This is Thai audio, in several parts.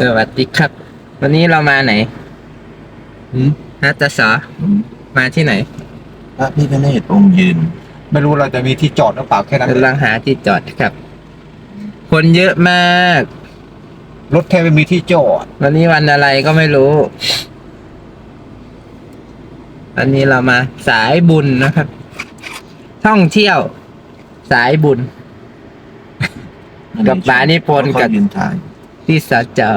สวัสดีครับ วันนี้เรามาไหนหืมนัตสอมาที่ไหนพระพิฆเนศองค์ยืน ไม่รู้เราจะมีที่จอดหรือเปล่าแค่นั้นกำลังหาที่จอดครับ คนเยอะมาก รถแทบไม่มีที่จอด วันนี้วันอะไรก็ไม่รู้วันนี้เรามาสายบุญนะครับ ท่องเที่ยว สายบุญ กับป๋านิพนธ์กับเขายืนถ่าย ที่สจอ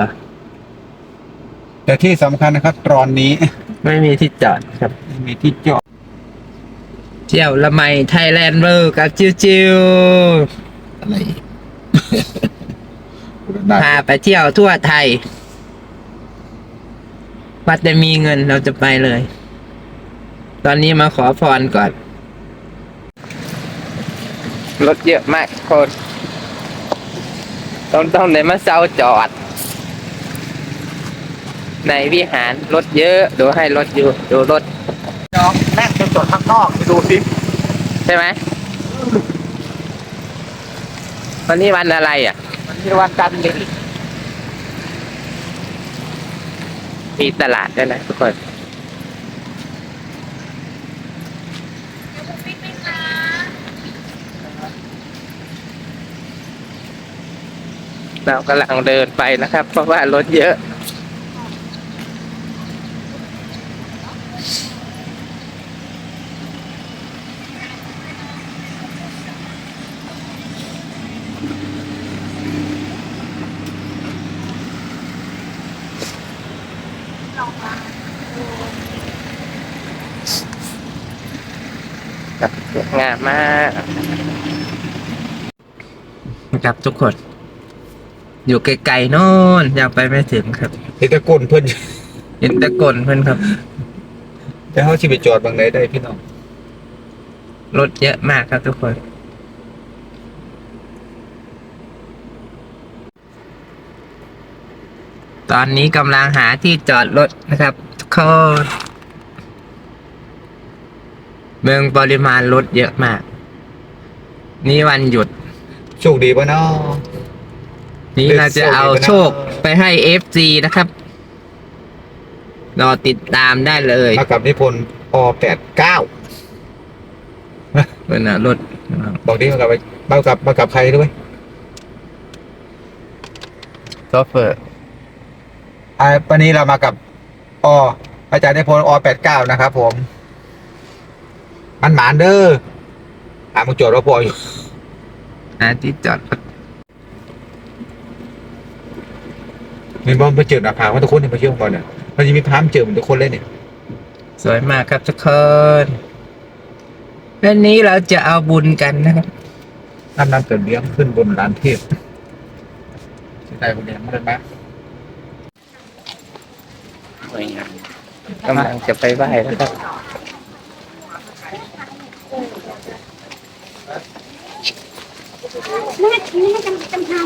แต่ที่สำคัญนะครับ ตอนนี้ ไม่มีที่จอดครับไม่มีที่จอดเที่ยวละไมไทยแลนด์เวิร์กับจิวจิวอะไรอีกพาไปเที่ยวทั่วไทย วัดจะมีเงินเราจะไปเลย ตอนนี้มาขอพรก่อน รถเยอะมากคน ต้องต้องไหนมาเซาจอด ในวิหารรถเยอะดูให้รถอยู่ดูรถน้องแม่งจะจอดข้างนอกไปดูสิใช่ไหมวันนี้วันอะไรอะมันมีวันจันทร์เลยมีตลาดด้วยนะทุกคน เรากำลังเดินไปนะครับ เพราะว่ารถเยอะจับงามมากนะครับทุกคน อยู่ไกลๆโน่นยังไปไม่ถึงครับเห็นแตะกลเพื่อนเห็นแตะกลเพื่อนครับ แต่เขาชีไปจอดบางไหนได้พี่น้องรถเยอะมากครับทุกคน ตอนนี้กำลังหาที่จอดรถนะครับ ทุกคนเมืองปริมาณรถเยอะมาก นี่วันหยุด โชคดีป่ะเนาะ นี้เราจะเอาโชคไปให้ FC นะครับรอติดตามได้เลยมากับนิพนธ์อแปดเก้าเป็นน่ะรถบอกดิมากับมากับมากับใครด้วยโซเฟอร์อ่าวันนี้เรามากับออาจารย์นิพนธ์อแปดเก้านะครับผม มันหมานเด้อหามึงจอดรถพออยู่นะที่จอดรถ มีบอลไปเจอหน้าผาว่าทุกคนเนี่ยไปเชื่อมก่อนเนี่ยมันจะมีพามเจอเหมือนทุกคนเลยเนี่ย สวยมากครับทุกคนวันนี้เราจะเอาบุญกันนะครับน้ำน้ำเกิดเลี้ยงขึ้นบนลานเทพใช่ได้คนเดียวมันไหมสวยงามกำลังจะไปไหว้แล้วครับแม่ทีนี้จำจำทาง